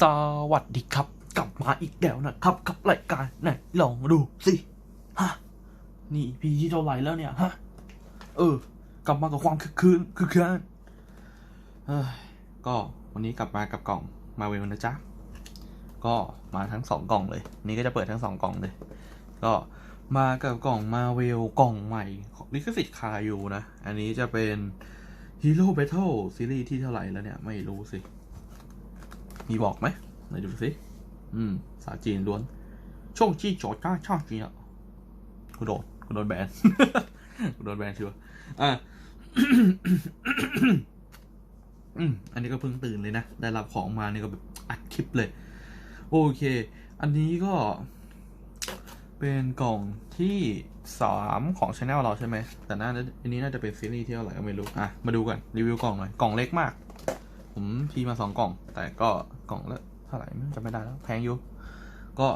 สวัสดีครับ กลับมาอีกแล้วนะครับกับรายการไหนลองดูสิฮะนี่พีที่เท่าไหร่แล้วเนี่ยฮะเออ กลับมากับความคึกคืนคึกคืนเอ้ยก็วันนี้กลับมากับกล่องมาเวลนะจ๊ะก็มาทั้งสองกล่องเลย นี่ก็จะเปิดทั้งสองกล่องเลย ก็มากับกล่องมาเวลกล่องใหม่ของลิขสิทธิ์คาอยู่นะ อันนี้จะเป็น Hero Battle ซีรีส์ที่เท่าไหร่แล้วเนี่ย ไม่รู้สิ มีบอกไหมไหนดูสิอืมภาจีนล้วนช่วงที่โจจ้าชอบจริงอะกูโดนกูโดนแบนกูโดนแบนชัวอะอืมอันนี้ก็เพิ่งตื่นเลยนะ ได้รับของมานี่ก็แบบอัดคลิปเลย โอเค อันนี้ก็ เป็นกล่องที่สามของช anel เราใช่ไหม แต่น่าจะอันนี้น่าจะเป็นซีรีส์ที่เท่าไหร่ก็ไม่รู้ อะ มาดูกันรีวิวกล่องหน่อย กล่องเล็กมาก ผมพีมาสองกล่อง แต่ก็กล่องละเท่าไหร่ไม่จำไม่ได้แล้ว แพงอยู่ ก็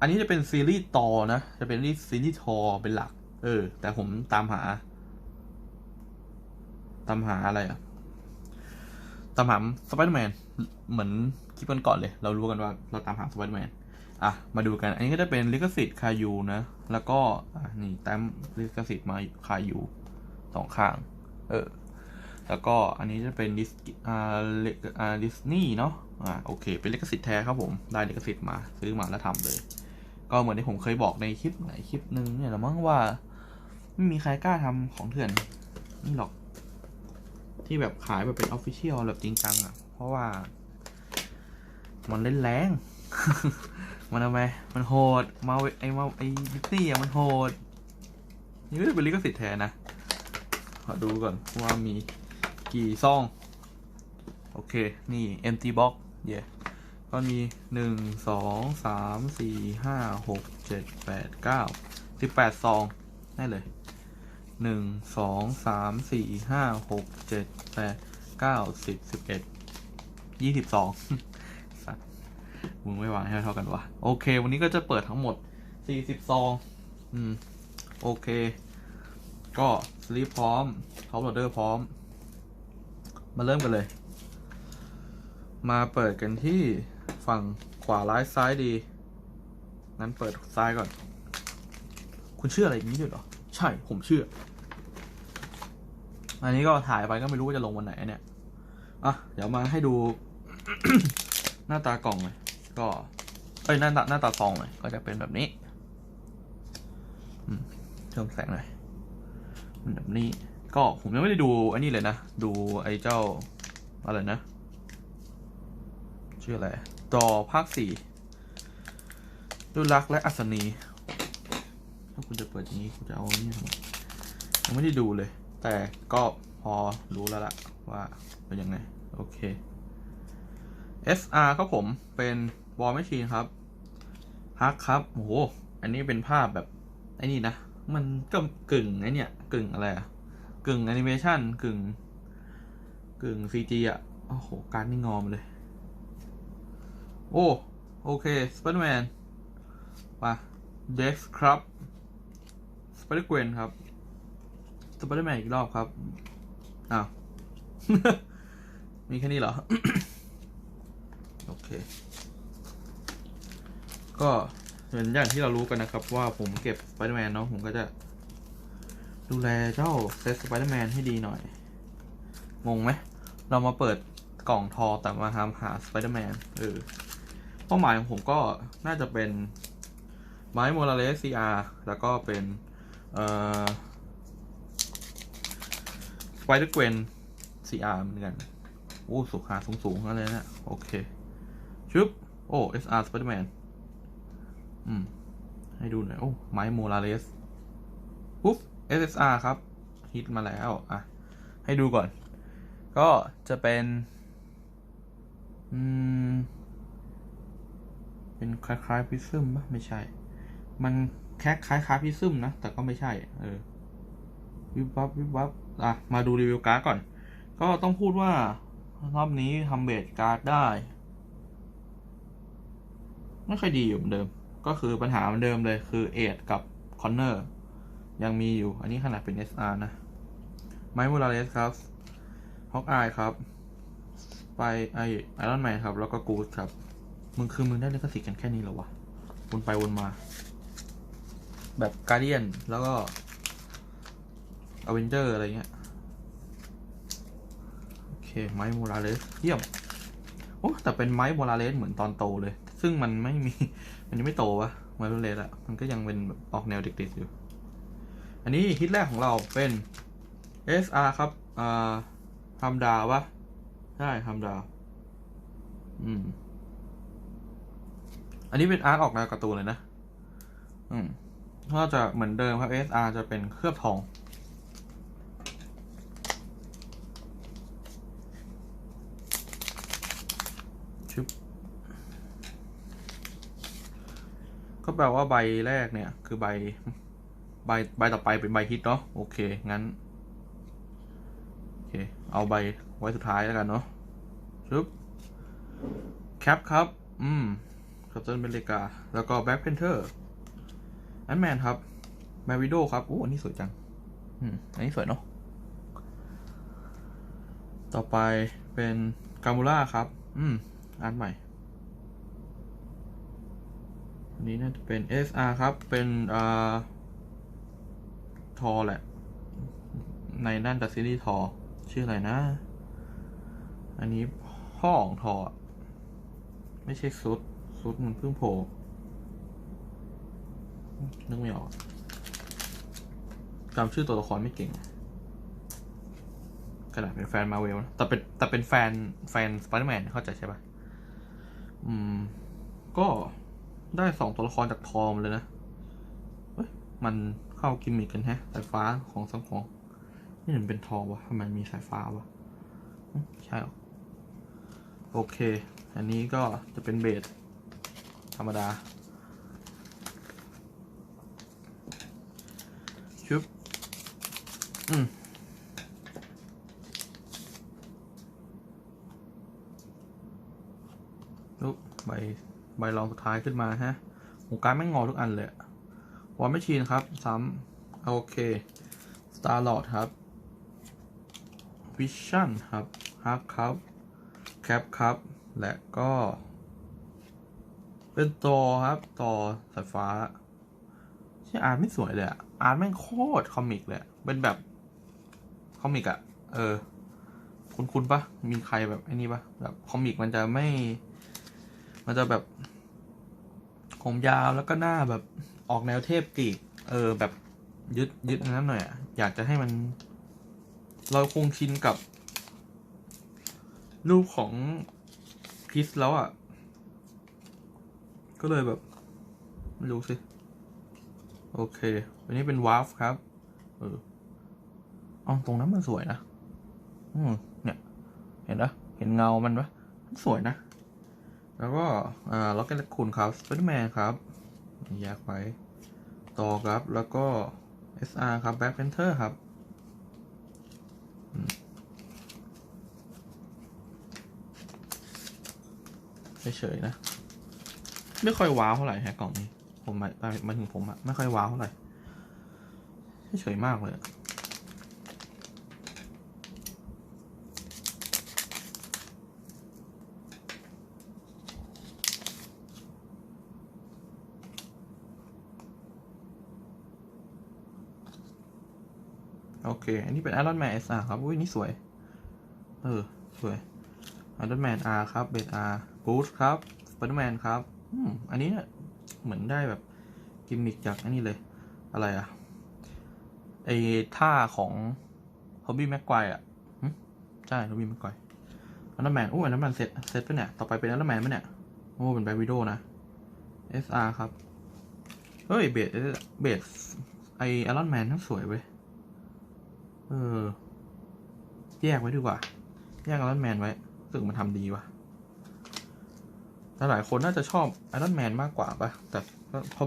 อันนี้จะเป็นซีรีส์ต่อนะ จะเป็นซีรีส์ทอเป็นหลัก เออ แต่ผมตามหา ตามหาอะไรอะตามหาสไปเดอร์แมนเหมือนคลิปก่อนเลย เรารู้กันว่าเราตามหาสไปเดอร์แมนอะ มาดูกัน อันนี้ก็จะเป็นลิขสิทธิ์คายูนะ แล้วก็นี่แต้มลิขสิทธิ์มาคายูสองข้าง เออ แล้วก็อันนี้จะเป็นดิสอ่าอ่าดิสนีย์เนาะอ่าโอเค เป็นลิขสิทธิ์แท้ครับผม ได้ลิขสิทธิ์มาซื้อมาแล้วทำเลย ก็เหมือนที่ผมเคยบอกในคลิปไหนคลิปหนึ่งเนี่ยละมั้งว่า ไม่มีใครกล้าทำของเถื่อน นี่หรอก ที่แบบขายแบบเป็นออฟฟิเชียลแบบจริงจังอะ่ะ เพราะว่า มันเล่นแรง มันทำไมมันโหดมาไอมาไอดิสนีย์อะมันโหดนี่ก็จะเป็นลิขสิทธิ์แท้นะขอดูก่อนว่ามี กี่ซอง โอเค นี่ empty box เย่ก็มีหนึ่งสองสามสี่ห้าหกเจ็ดแปดเก้าสิบแปดซองได้เลยหนึ่งสองสามสี่ห้าหกเจ็ดแปดเก้าสิบสิบเอ็ดยี่สิบสองสัตว์มึงไม่วางให้เท่ากันวะโอเค วันนี้ก็จะเปิดทั้งหมดสี่สิบซองอืม โอเค ก็สลีปพร้อมท็อปโหลดเดอร์พร้อม มาเริ่มกันเลย มาเปิดกันที่ฝั่งขวาร้ายซ้ายดี งั้นเปิดซ้ายก่อน คุณเชื่ออะไรอย่างนี้ด้วยเหรอ ใช่ ผมเชื่อ อันนี้ก็ถ่ายไปก็ไม่รู้ว่าจะลงวันไหนเนี่ย อะ เดี๋ยวมาให้ดู หน้าตากล่องเลยก็ เอ้ย หน้าตาหน้าตาซองเลยก็จะเป็นแบบนี้เพิ่มแสงหน่อยแบบนี้ ก็ผมยังไม่ได้ดูอันนี้เลยนะ ดูไอ้เจ้าอะไรนะ ชื่ออะไรดอภาคสี่ด้วยรักและอัศนี ถ้าคุณจะเปิดอย่างนี้คุณจะเอาเนี่ทำไมยังไม่ได้ดูเลย แต่ก็พอรู้แล้วล่ะว่าเป็นยังไง โอเค SR ครับผมเป็นบอลแมชชีนครับฮักครับโอ้โห อันนี้เป็นภาพแบบไอ้นี่นะ มันก็กึ่งไอ้นี่กึ่งอะไรอะ กึ่งแอนิเมชันกึ่ง กึ่งซีจีอะโอ้โห การนี่งอมเลย โอ้ โอเคสไปเดอร์แมนมาเด็กครับสไปเดอร์เกวนครับสไปเดอร์แมนอีกรอบครับ อ้าว มีแค่นี้เหรอ โอเค ก็เหมือนอย่างที่เรารู้กันนะครับว่าผมเก็บสไปเดอร์แมนเนาะผมก็จะ ดูแลเจ้าเซตสไปเดอร์แมนให้ดีหน่อย งงไหม เรามาเปิดกล่องทอแต่มาทำหาสไปเดอร์แมนเออเป้าหมายของผมก็น่าจะเป็นไมค์โมราเลสซีอาร์แล้วก็เป็น เอ่อสไปเดอร์เกวนซีอาร์เหมือนกันโอ้สุขาสูงๆนั่นเลยนะโอเค ชึบ โอ้ SR Spider-Man อืม ให้ดูหน่อย โอ้ไมค์โมราเลส SSR ครับ ฮิตมาแล้วอะให้ดูก่อน ก็จะเป็นอืมเป็นคล้ายๆพิซึมปะไม่ใช่ มันแค่คล้ายๆพิซึมนะ แต่ก็ไม่ใช่ เออ วิบวับวิบวับอะ มาดูรีวิวการ์ดก่อน ก็ต้องพูดว่า รอบนี้ทำเบสการ์ดได้ ไม่ค่อยดีอยู่เหมือนเดิม ก็คือปัญหาเหมือนเดิมเลยคือเอทกับคอนเนอร์ ยังมีอยู่ อันนี้ขนาดเป็น SR นะ ไมค์มูราเลสครับฮอกอายครับสไปไอไอรอนแมนครับ แล้วก็กูดครับ มึงคือมึงได้ลิขสิทธิ์กันแค่นี้เหรอวะ วนไปวนมา แบบการเดียน แล้วก็อเวนเจอร์อะไรเงี้ย โอเค ไมค์โมราเลสเยี่ยม โอ้ แต่เป็นไมค์โมราเลสเหมือนตอนโตเลย ซึ่งมันไม่มี มันยังไม่โตวะไมค์โมราเลสอะมันก็ยังเป็นแบบออกแนวเด็กๆอยู่ อันนี้ฮิตแรกของเราเป็น SR ครับอ่าฮัมดาวะใช่ฮัมดาอืม อันนี้เป็นอาร์ตออกแนวการ์ตูนเลยนะ อืมก็จะเหมือนเดิมครับ SR จะเป็นเคลือบทองชึบก็แปลว่าใบแรกเนี่ย คือใบ ใบใบต่อไปเป็นใบฮิตเนาะโอเค งั้น โอเค เอาใบไว้สุดท้ายแล้วกันเนาะชึบแคปครับ อืมกัปตันอเมริกา แล้วก็แบ็คเพนเทอร์แอนแมนครับ แมวิโดครับโอ้อันนี้สวยจัง อืม อันนี้สวยเนาะต่อไปเป็นกามูล่าครับ อืมอ่านใหม่อันนี้น่าจะเป็น SR ครับ เป็นอ่า อแหละ ในด้านดัซซิลี่ทอ ชื่ออะไรนะ อันนี้พ่อของทอ ไม่ใช่ซุดซุดมันเพิ่งโผล่นึกไม่ออกจำชื่อตัวละครไม่เก่งขนาดเป็นแฟนมาเวลนะแต่เป็นแต่เป็นแฟนแฟนสไปเดอร์แมนเข้าใจใช่ปะอืม ก็ได้สองตัวละครจากทอมเลยนะเอ้ย มัน เข้ากิมมิกกันแฮะสายฟ้าของสังของนี่มันเป็นทองวะทำไมมีสายฟ้าวะใช่หรอโอเค อันนี้ก็จะเป็นเบสธรรมดาชุบอืมลุกใบใบรองสุดท้ายขึ้นมาฮะหูการไม่งงอทุกอันเลย วอลแมชชีนครับ ซ้ำโอเค Star Lord ครับ Vision ครับฮักครับแคปครับ และก็ เป็นตัวครับ ต่อสายฟ้า ที่อาร์ตไม่สวยเลยอะอาร์ตแม่งโคตรคอมิกเลย เป็นแบบ คอมิกอะเออ คุณคุณปะมีใครแบบไอ้นี่ปะแบบคอมิกมันจะไม่ มันจะแบบผมยาวแล้วก็หน้าแบบ ออกแนวเทพกรีก เออ แบบยึดยึดอันนั้นหน่อยอะอยากจะให้มัน เราคงชินกับ รูปของพิสแล้วอะก็เลยแบบ ไม่รู้สิ โอเคอันนี้เป็นวาร์ฟครับ เออเอาตรงนั้นมันสวยนะ อืมเนี่ย เห็นปะเห็นเงามันปะมันสวยนะ แล้วก็ อ่าล็อกเก็ตคุณครับสไปเดอร์แมนครับ แยกไว้ ต่อครับ แล้วก็ SR ครับแบ็คเพนเทอร์ครับ เฉยๆนะ ไม่ค่อยว้าวเท่าไหร่ฮะกล่องนี้ ผมหมายหมายถึงผมอะไม่ค่อยว้าวเท่าไหร่ เฉยๆมากเลย เค อันนี้เป็น Iron Man SR ครับ อุ้ยนี่สวย เออ สวย Iron Man R ครับเบส R Groot ครับ Spider-Man ครับอืมอันนี้เนี่ยเหมือนได้แบบ กิมมิกจากอันนี้เลย อะไรอะไอท่าของ h o b b y แม็กไกวอะใช่ h o b b y แม็กไกวอันนั้นแมนโอ้อันนั้นแมนเซตเซตปเนี่ย ต่อไปเป็นอันนั้นแมนปเนี่ย โอ้เป็นแบ็ควิดโอนะ SR ครับ เฮ้ย เบสเบสไออรอนแมนทั้งสวยเว้ย ออ แยกไว้ดีกว่า แยกอรอนแมนไว้สึกมันทำดีว่ะแต่หลายคนน่าจะชอบไอรอนแมนมากกว่าปะแต่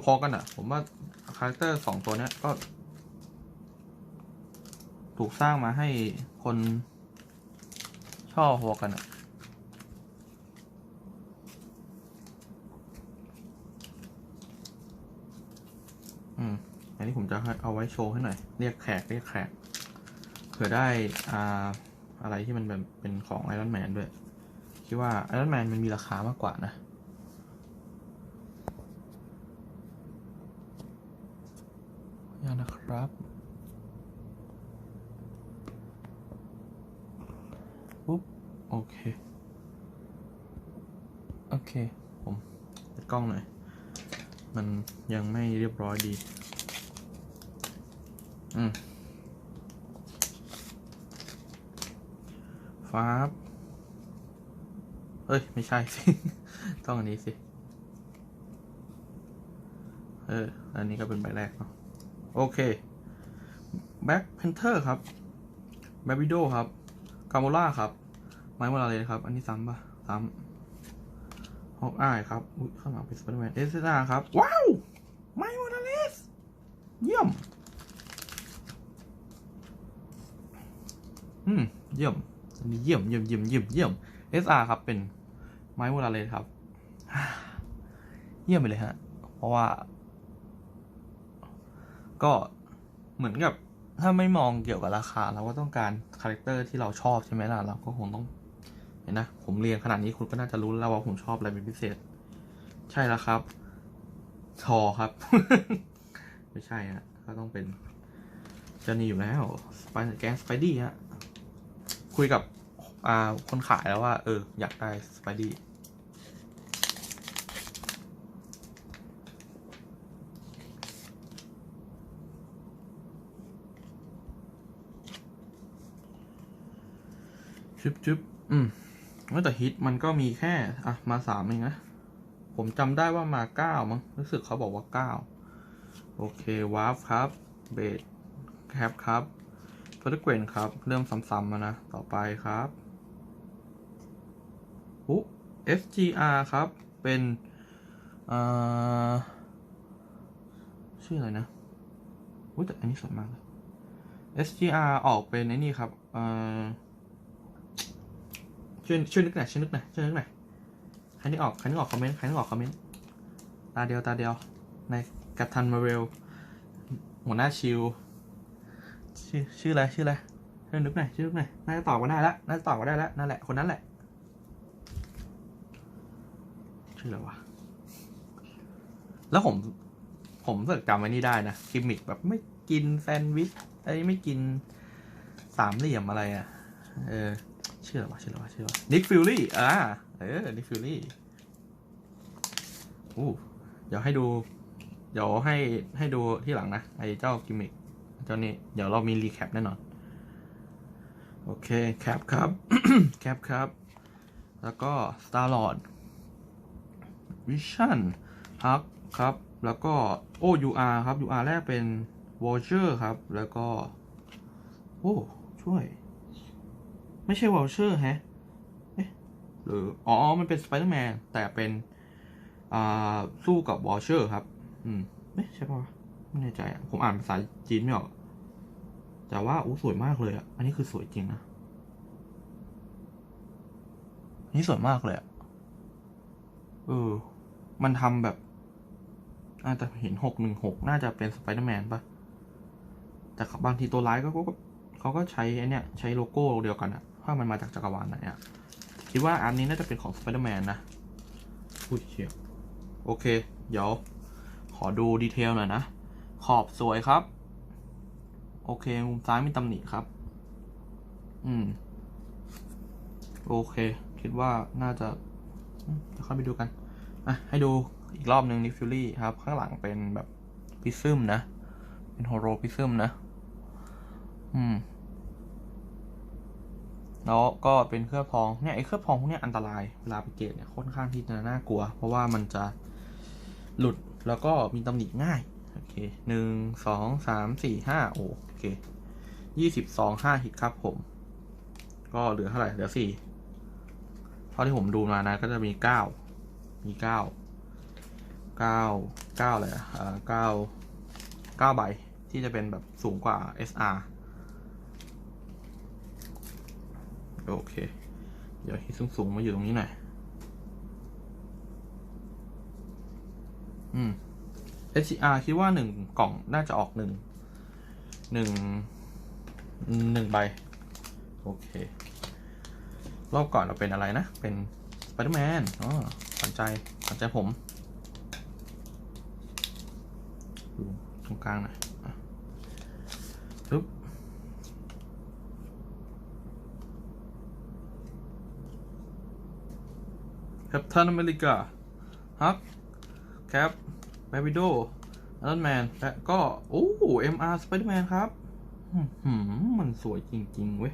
พอๆกันอะผมว่าคาแรคเตอร์สองตัวเนี้ยก็ ถูกสร้างมาให้คนชอบพอกันอะอืม อันนี้ผมจะเอาไว้โชว์ให้หน่อย เรียกแขก เรียกแขก ผื่อได้อ่าอะไรที่มันแบบเป็นของไอรอนแมนด้วย คิดว่าไอรอนแมนมันมีราคามากกว่านะขออนุญานะครับ ปุ๊บ โอเค โอเค ผมปิดกล้องหน่อย มันยังไม่เรียบร้อยดี อืม ฟ้าบเอ้ย ไม่ใช่สิ ต้องอันนี้สิ เออ อันนี้ก็เป็นใบแรกเนาะ โอเค แบ็คเพนเทอร์ครับแบวิดโดครับกาโมล่าครับ ไม้โมลาเลยครับ อันนี้ซ้ำปะซ้ำฮอกอายครับ อุ้ยข้างหลังเป็นสไปเดอร์แมนเอสเซนาครับ ว้าว ไม้โมลาเลส เยี่ยม อืม เยี่ยม นนี้เยี่ยมเยี่ยมเยี่ยมเยี่ยมเยี่ยม SR ครับเป็นไม้โมลาเลสครับ เยี่ยมไปเลยฮะ เพราะว่า ก็เหมือนกับ ถ้าไม่มองเกี่ยวกับราคา เราก็ต้องการคาแรคเตอร์ที่เราชอบใช่ไหมล่ะ เราก็คงต้อง เห็นนะ ผมเรียนขนาดนี้คุณก็น่าจะรู้แล้วว่าผมชอบอะไรเป็นพิเศษ ใช่แล้วครับชอครับ ไม่ใช่ฮะก็ต้องเป็นเจานี่อยู่แล้วสไปแกนสไปดี้ฮะ คุยกับอ่าคนขายแล้วว่า เออ อยากได้สไปดี้จุ๊บจุ๊บอืมว่แต่ฮิตมันก็มีแค่ อะ มาสามเองนะ ผมจำได้ว่ามาเก้ามั้ง รู้สึกเขาบอกว่าเก้า โอเควาร์ฟครับ เบดแคปครับ โฟลเกวนครับ เริ่มซ้ำๆมานะ ต่อไปครับอุ๊ SGR ครับ เป็นอ่าชื่ออะไรนะอุ้ยแต่อันนี้สวยมากเลย SGR ออกเป็นไอ้นี่ครับเอ่อช่วยช่วยนึกหน่อยช่วยนึกหน่อยช่วยนึกหน่อยใครนึกออกใครนึกออกคอมเมนต์ใครนึกออกคอมเมนต์ตาเดียวตาเดียวในกัปตันมาเวลหัวหน้าชิล ชื่อชื่ออะไรชื่ออะไรช่วยนึกหน่อยช่วยนึกหน่อยน่าจะตอบมาได้แล้วน่าจะตอบมาได้แล้วนั่นแหละคนนั้นแหละ ชื่ออะไรวะแล้วผมผมรู้สึกจำไว้นี่ได้นะกิมมิกแบบไม่กินแซนด์วิชไอ้ไม่กินสามเหลี่ยมอะไรอะ เออชื่ออะไรวะชื่ออะไรวะชื่ออะไรวะนิกฟิลลี่อ่าเออนิกฟิลลี่อู้เดี๋ยวให้ดู เดี๋ยวให้ให้ดูที่หลังนะไอ้เจ้ากิมมิก เจ้านี้ เดี๋ยวเรามีรีแคปแน่นอน โอเค แคปครับ แคปครับ แล้วก็ Star Lord วิชั่นฮักครับ แล้วก็โอ้ UR ครับ UR แรกเป็น w a l c h e r ครับ แล้วก็ โอ้ ช่วย ไม่ใช่ w a l c h e r แฮะเอ๊ะหรือ อ๋อ มันเป็น Spider-Man แต่เป็นอ่าสู้กับ w a l c h e r ครับ อืมเอ๊ะใช่ปะวะไม่แน่ใจ ผมอ่านภาษาจีนไม่ออก แต่ว่าอู้สวยมากเลยอะ อันนี้คือสวยจริงนะ อันนี่สวยมากเลยอะ เออ มันทำแบบอาจจะเห็นหกหนึ่งหกน่าจะเป็นสไปเดอร์แมนปะแต่บางทีตัวร้ายก็ก็เขาก็ใช้ไอเนี่ยใช้โลโก้เดียวกันอะถ้ามันมาจากจักรวาลไหนอะคิดว่าอันนี้น่าจะเป็นของสไปเดอร์แมนนะอุ้ยเชียโอเค เดี๋ยว ขอดูดีเทลหน่อยนะ ขอบสวยครับ โอเค มุมซ้ายมีตำหนิครับ อืม โอเค คิดว่าน่าจะอืมเดี๋ยวค่อยไปดูกัน อะ ให้ดูอีกรอบหนึ่งนิฟิลลี่ครับ ข้างหลังเป็นแบบพิซึมนะ เป็นโฮโรพิซึมนะ อืม แล้วก็เป็นเครือบทอง เนี่ยไอ้เครือบทองพวกเนี้ยอันตราย เวลาไปเกตเนี่ยค่อนข้างที่จะน่ากลัว เพราะว่ามันจะหลุดแล้วก็มีตำหนิง่าย หนึ่งสองสามสี่ห้าโอเคยี่สิบสองห้าฮิตครับผม ก็เหลือเท่าไหร่เหลือสี่เท่าที่ผมดูมานะก็จะมีเก้ามีเก้าเก้าเก้าเลยอ่าเก้าเก้าใบที่จะเป็นแบบสูงกว่า SR โอเค เดี๋ยวฮิตสูงๆมาอยู่ตรงนี้หน่อย อืม SCR คิดว่าหนึ่งกล่องน่าจะออกหนึ่งหนึ่งหนึ่งใบ โอเค รอบก่อนเราเป็นอะไรนะ เป็นปเดอร์แมนอ๋อสนใจสนใจผมดูตรงกลางหน่อยปึ๊บแคปตันอเมริกาฮักแคป แบบิโดอัลแมนและก็โอ้เอ็มอาร์สไปเดอร์แมนครับมันสวยจริง ๆ เว้ย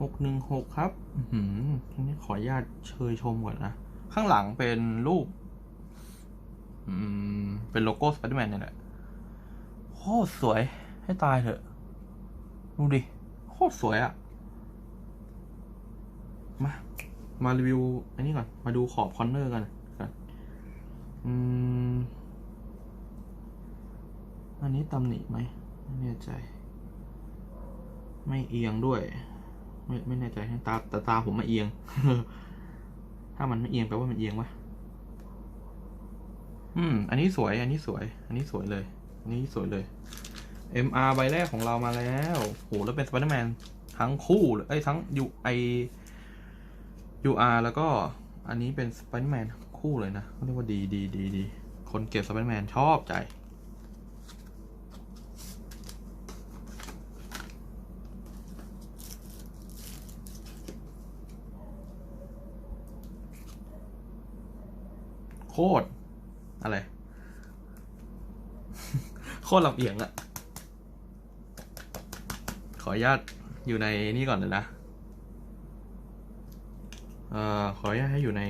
หกหนึ่งหกครับอือหือทีนี้ขออนุญาตเชยชมก่อนนะ ข้างหลังเป็นรูป อืม เป็นโลโก้สไปเดอร์แมนนี่แหละโคตรสวยให้ตายเถอะ ดูดิ โคตรสวยอะ มา มารีวิว อันนี้ก่อน มาดูขอบคอนเนอร์กันก่อนอืม อันนี้ตำหนิไหมไม่แน่ใจ ไม่เอียงด้วย ไม่ไม่แน่ใจให้ตาแต่ตาผมมาเอียง ถ้ามันไม่เอียงแปลว่ามันเอียงวะอืม อันนี้สวย อันนี้สวย อันนี้สวยเลย อันนี้สวยเลย MR ใบแรกของเรามาแล้ว โห แล้วเป็นสไปเดอร์แมนทั้งคู่เลย เอ้ย ทั้ง U I UR แล้วก็อันนี้เป็นสไปเดอร์แมนคู่เลยนะเขาเรียกว่าดีดีดีดีคนเก็บสไปเดอร์แมนชอบใจ โคตร อะไร โคตรลำเอียงอะขออนุญาตอยู่ในนี่ก่อนเลยนะ เอ่อขออนุญาตให้อยู่ใน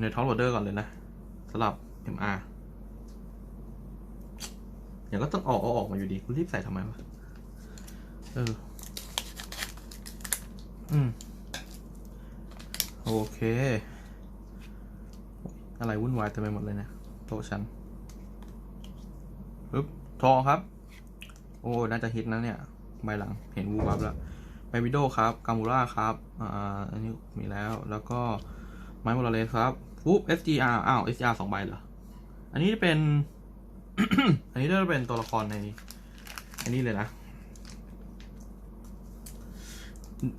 ในท็อปโหลดเดอร์ก่อนเลยนะสำหรับ MR เดี๋ยวก็ต้องออกอออกมาอยู่ดีคุณรีบใส่ทำไมวะ เออ อืม โอเค อะไรวุ่นวายเต็มไปหมดเลยนะ โต๊ะฉันปึ๊บทองครับ โอ้น่าจะฮิตนะเนี่ยใบหลังเห็นวูบับแล้วไบวิดโดครับกามูล่าครับอ่าอันนี้มีแล้วแล้วก็ไมโมลาเลสครับปุ๊บ SGR อ้าว SGR สองใบเหรอ อันนี้เป็น อันนี้จะเป็นตัวละครใน อันนี้เลยนะ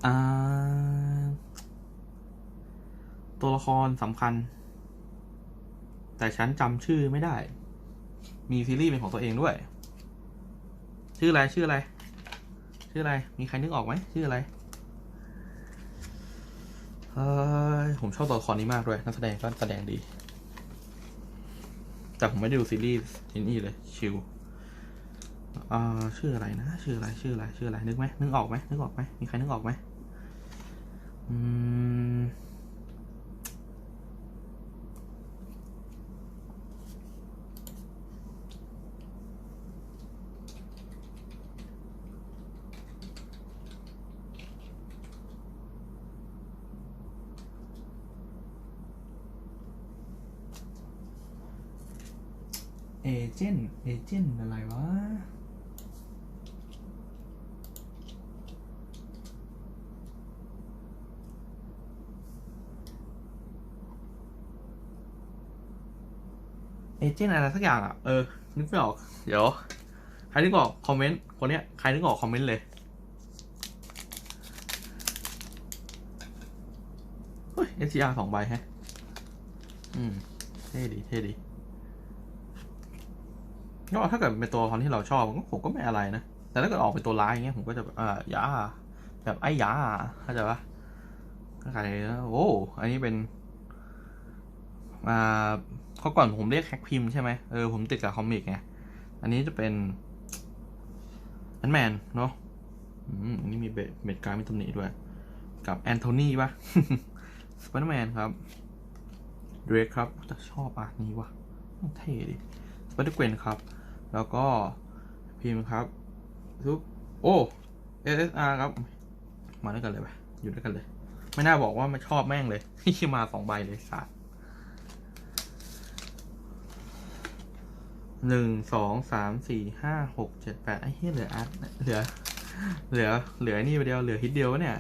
อ่าตัวละครสำคัญ แต่ฉันจำชื่อไม่ได้ มีซีรีส์เป็นของตัวเองด้วย ชื่ออะไรชื่ออะไร ชื่ออะไร มีใครนึกออกไหมชื่ออะไรเฮ้ยผมชอบตัวละครนี้มากด้วยนักแสดงก็แสดงดี แต่ผมไม่ได้ดูซีรีส์ที่นี่เลยชิวอ่าชื่ออะไรนะ ชื่ออะไร ชื่ออะไร ชื่ออะไร นึกไหมนึกออกไหมนึกออกไหมมีใครนึกออกไหมอืม เอเจนต์เอเจนต์อะไรวะ เอเจนต์อะไรสักอย่างอะ เออ นึกไม่ออก เดี๋ยว ใครนึกออกคอมเมนต์ คนเนี้ย ใครนึกออกคอมเมนต์เลยเฮ้ย SCR สองใบแฮะ อืม เท่ดี เท่ดี ก็ถ้าเกิดเป็นตัวละครที่เราชอบก็ผมก็ไม่อะไรนะ แต่ถ้าเกิดออกเป็นตัวร้ายอย่างเงี้ยผมก็จะอ่ายาแบบไอ้ยาเข้าใจปะก็ใครนะโอ้อันนี้เป็นอ่าเขาก่อนผมเรียกแฮกพิมพ์ใช่ไหมเออผมติดกับคอมิกไงอันนี้จะเป็นแอนแมนเนาะอืมอันนี้มีเบดเบดการ์มีตำหนิด้วย กับแอนโทนีปะสไปเดอร์แมนครับเดรกครับแต่ชอบอาร์ตนี้วะเท่ดิสไปเดอร์เกวนครับ แล้วก็พิมพ์ครับทุบโอ้ SSR ครับ มาด้วยกันเลยไปอยู่ด้วยกันเลย ไม่น่าบอกว่าไม่ชอบแม่งเลยที่มาสองใบเลยสัตว์หนึ่งสองสามสี่ห้าหกเจ็ดแปดไอ้เหี้ยเหลืออาร์ตเหลือ เหลือ เหลือนี่ไปเดียวเหลือฮิตเดียวเนี่ย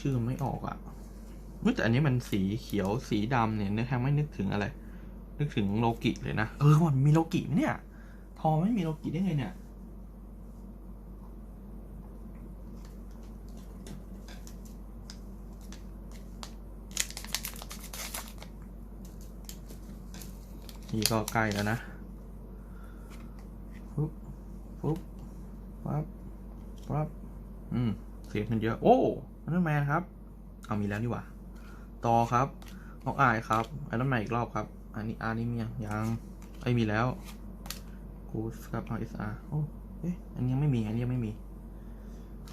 ชื่อไม่ออกอะแต่อันนี้มันสีเขียวสีดำเนี่ยนึกแทงไม่นึกถึงอะไร นึกนึกถึงโลกิเลยนะ เออมันมีโลกิไหมเนี่ย ทอไม่มีโลกิได้ไงเนี่ย นี่ก็ใกล้แล้วนะปุ๊บปุ๊บปั๊บปั๊บอืม เสียงขึ้นเยอะ โอ้อันนั้นแมนครับ เอามีแล้วนี่หว่า ต่อครับออกอายครับอันนั้นใหม่อีกรอบครับ อันนี้อาร์นี่มียังยังไอมีแล้วกูสครับเอาเอสอาร์โอ้เอ๊ะอันนี้ยังไม่มี อันนี้ยังไม่มี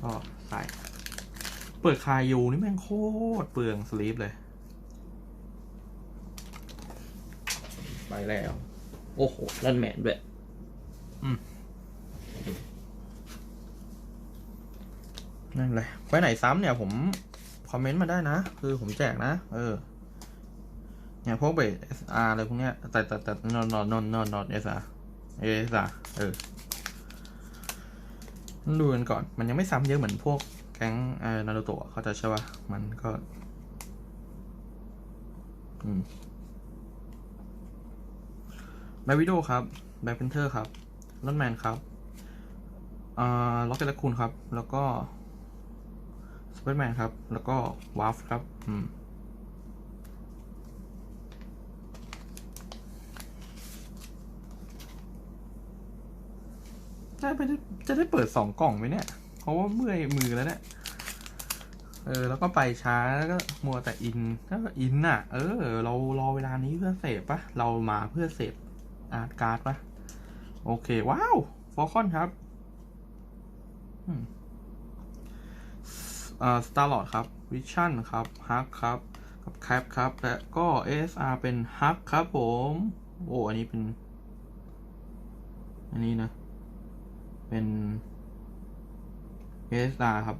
ก็ใส่ เปิดคายูนี่แม่งโคตรเปลืองสลีปเลย ไปแล้ว โอ้โหนั่นแมนด้วยอืมนั่นเลยไปไหนซ้ำเนี่ยผม คอมเมนต์มาได้นะ คือผมแจกนะ เออ เนี่ยพวกเบส SR อะไรพวกเนี้ยแต่แต่แต่นอนนอนนอนนอนนอน SR SR เออดูกันก่อน มันยังไม่ซ้ำเยอะเหมือนพวกแก๊งเอ่อนารูโตะเขาจะใช่ป่ะมันก็อืมแบวิดโดครับ แบล็คเพนเทอร์ครับลอนแมนครับอ่าล็อกเกอร์และคูณครับ แล้วก็สไปเดอร์แมนครับ แล้วก็วาร์ฟครับ อืม ได้ไปจะได้เปิดสองกล่องไหมเนี่ย เพราะว่าเมื่อยมือแล้วเนี่ย เออ แล้วก็ไปช้าแล้วก็มัวแต่อินถ้าอินน่ะ เออ เรารอเวลานี้เพื่อเสพปะเรามาเพื่อเสพอาร์ตการ์ดปะโอเค ว้าวฟอลคอนครับอ่าสตาร์ลอดครับวิชั่นครับฮักครับกับแคปครับ และก็ ASR เป็นฮักครับผม โอ้ อันนี้เป็น อันนี้นะ เป็น ASR ครับ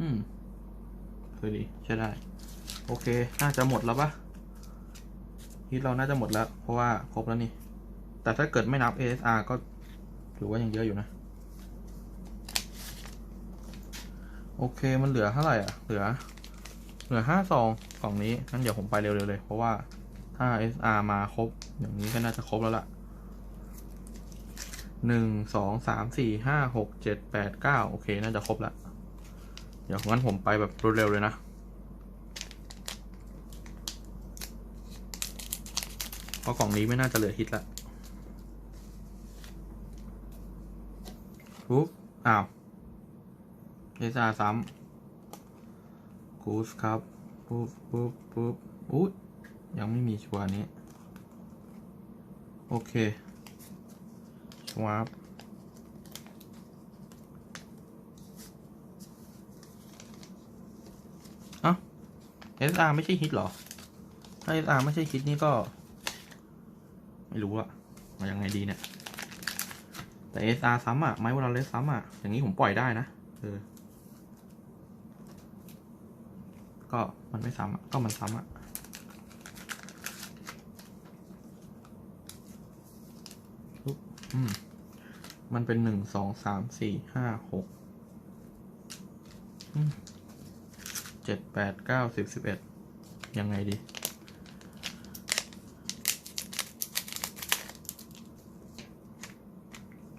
อืมเคยดีใช่ได้ โอเค น่าจะหมดแล้วปะฮิตเราน่าจะหมดแล้ว เพราะว่าครบแล้วนี่ แต่ถ้าเกิดไม่นับ ASR ก็ถือว่ายังเยอะอยู่นะ โอเคมันเหลือเท่าไหร่อะ เหลือ เหลือห้าซองกล่องนี้งั้นเดี๋ยวผมไปเร็วๆเลย เพราะว่าถ้า SR มาครบ อย่างนี้ก็น่าจะครบแล้วล่ะ หนึ่งสองสามสี่ห้าหกเจ็ดแปดเก้าโอเค น่าจะครบแล้วเดี๋ยวงั้นผมไปแบบรวดเร็วเลยนะ เพราะกล่องนี้ไม่น่าจะเหลือฮิตละปุ๊บ อ้าวเอซาซ้ำกูสครับ ปุ๊บปุ๊บปุ๊บอุ๊ยยังไม่มีชัวร์นี้ โอเค วาร์ปเอ้า SR ไม่ใช่ฮิตหรอ ถ้า SR ไม่ใช่ฮิตนี่ก็ ไม่รู้อะมายังไงดีเนี่ย แต่ SR ซ้ำอะไม้วอลเลสซ้ำอะอย่างนี้ผมปล่อยได้นะเออก็มันไม่ซ้ำอะก็มันซ้ำอะอืม มันเป็นหนึ่งสองสามสี่ห้าหกเจ็ดแปดเก้าสิบสิบเอ็ดยังไงดี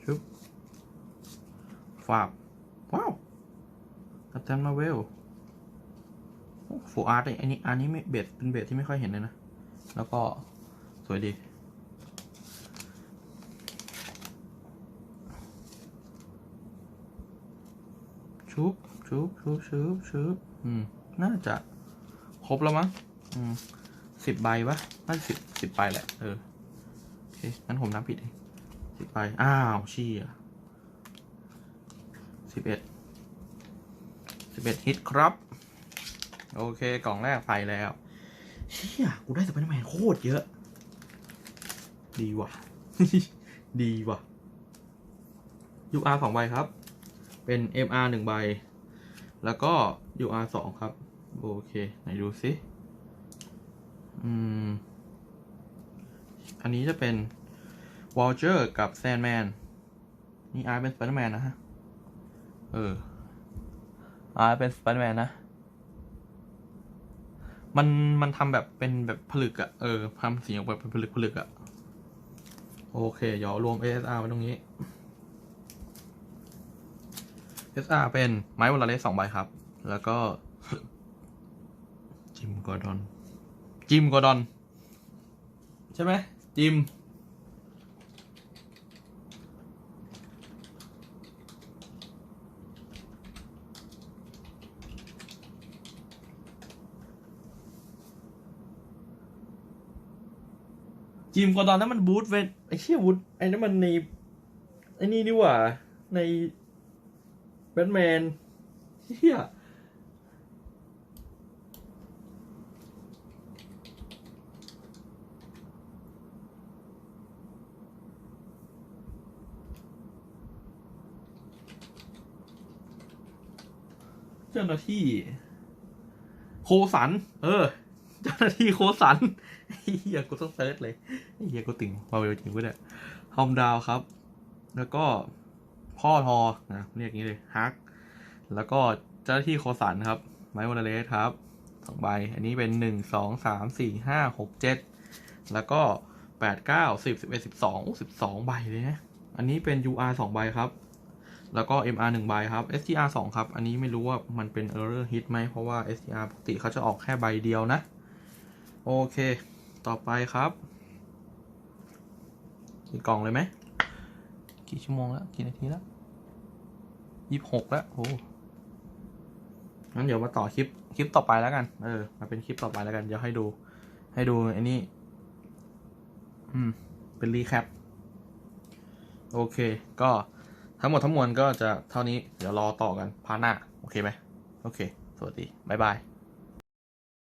ชุบฝาบ ว้าวกัปตันมาเวลฟูอาร์ตอันนี้อันนี้ไม่เบสเป็นเบสที่ไม่ค่อยเห็นเลยนะ แล้วก็สวยดี ชุบชุบชุบชุบอืม น่าจะ ครบแล้วมั้ง อืมสิบใบปะน่าจะสิบสิบใบแหละ เออ โอเคงั้นผมนับผิดเองสิบใบ อ้าวเชี่ยสิบเอ็ด สิบเอ็ดฮิตครับ โอเค กล่องแรกไปแล้ว เชี่ย กูได้สไปเดอร์แมนโคตรเยอะ ดีว่ะ ดีว่ะ UR สองใบครับ เป็น MR หนึ่งใบ แล้วก็ UR สองครับ โอเค ไหนดูซิอืม อันนี้จะเป็นวอลเจอร์กับ Sandman นี่อาร์เป็น Spider-Man นะฮะ เอออาร์เป็น Spider-Man นะ มันมันทำแบบเป็นแบบผลึกอะเออทำสีออกแบบเป็นผลึกผลึกอะโอเคเดี๋ยวรวม SSR ไว้ตรงนี้ SR เป็นไม้วอลเลสสองใบครับ แล้วก็ จิมกอร์ดอน จิมกอร์ดอน ใช่ไหม จิม จิมกอร์ดอนนั้นมันบูทเวนไอ้เชี่ยบูทไอ้นั่นมันในไอ้นี่นี่หว่าใน ทแมนเชี่ยเจ้าหน้าที่ โคสัน เออ เจ้าหน้าที่โคสันเฮียกูต้องเซิร์ชเลยเฮียกูติ่งมาเวลจริงกูเนี่ยฮอมดาวครับ แล้วก็ พ่อทอนะเรียกงี้เลยฮักแล้วก็เจ้าหน้าที่โคสันครับไม้วอลเลสครับสองใบ อันนี้เป็นหนึ่งสองสามสี่ห้าหกเจ็ดแล้วก็แปดเก้าสิบสิบเอ็ดสิบสองสิบสองใบเลยนะ อันนี้เป็น UR สองใบครับ แล้วก็ MR หนึ่งใบครับ STR สองครับ อันนี้ไม่รู้ว่ามันเป็น error hit ไหม เพราะว่า STR ปกติเขาจะออกแค่ใบเดียวนะ โอเค ต่อไปครับกี่กล่องเลยไหม กี่ชั่วโมงแล้ว กี่นาทีแล้วยี่สิบหกแล้วโอ้งั้นเดี๋ยวมาต่อคลิป คลิปต่อไปแล้วกัน เออ มาเป็นคลิปต่อไปแล้วกัน เดี๋ยวให้ดู ให้ดูไอ้นี่อืม เป็นรีแคป โอเค ก็ทั้งหมดทั้งมวลก็จะเท่านี้ เดี๋ยวรอต่อกันพาร์ทหน้า โอเคไหม โอเค สวัสดี บ๊ายบาย